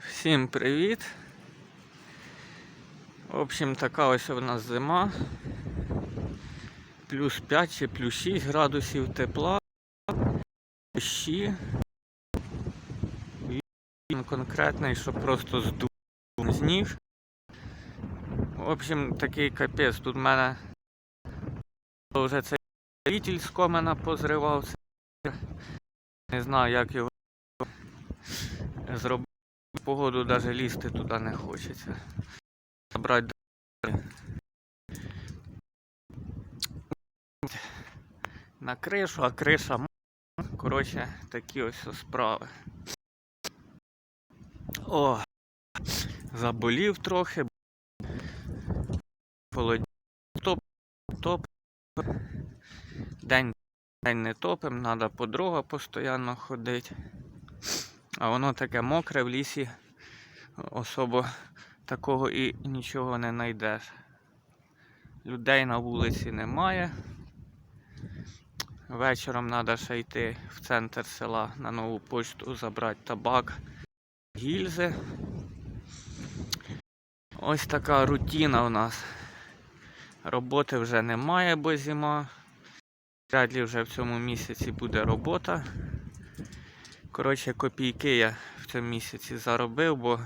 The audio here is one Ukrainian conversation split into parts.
Всім привіт. В общем, така ось у нас зима. Плюс 5 чи плюс 6 градусів тепла. Дощі. Він конкретний, що просто здув з ніг. В общем, такий капець. Тут в мене вже цей вітіль з комена позривався. Не знаю, як його зробити. Погоду навіть лізти туди не хочеться. Забрати на кришу, а криша. Коротше, такі ось справи. О, заболів трохи. Холодні. Топ, топ. День, день не топим, треба по дрова постійно ходити. А воно таке мокре в лісі. Особо такого і нічого не знайдеш. Людей на вулиці немає. Вечором треба ще йти в центр села на нову почту забрати табак, гільзи. Ось така рутина у нас. Роботи вже немає, бо зима. Вряд вже в цьому місяці буде робота. Коротше, копійки я в цьому місяці заробив, бо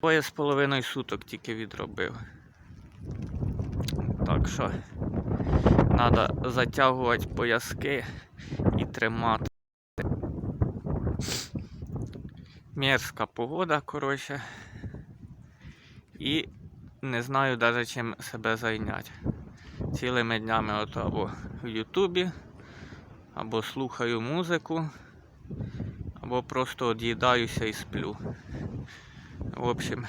двоє з половиною суток тільки відробив. Так що треба затягувати пояски і тримати. Мерзка погода, коротше. І не знаю навіть чим себе зайняти. Цілими днями от або в Ютубі, або слухаю музику, або просто од'їдаюся і сплю. В общем,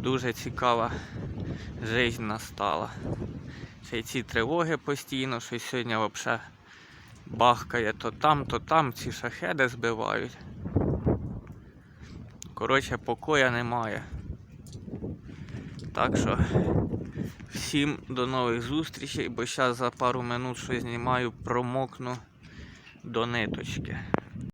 дуже цікава життя настала. Ще й ці тривоги постійно, що сьогодні взагалі бахкає то там, то там, ці шахеди збивають. Коротше, покоя немає. Так що всім до нових зустрічей, бо зараз за пару минут щось знімаю, промокну до ниточки.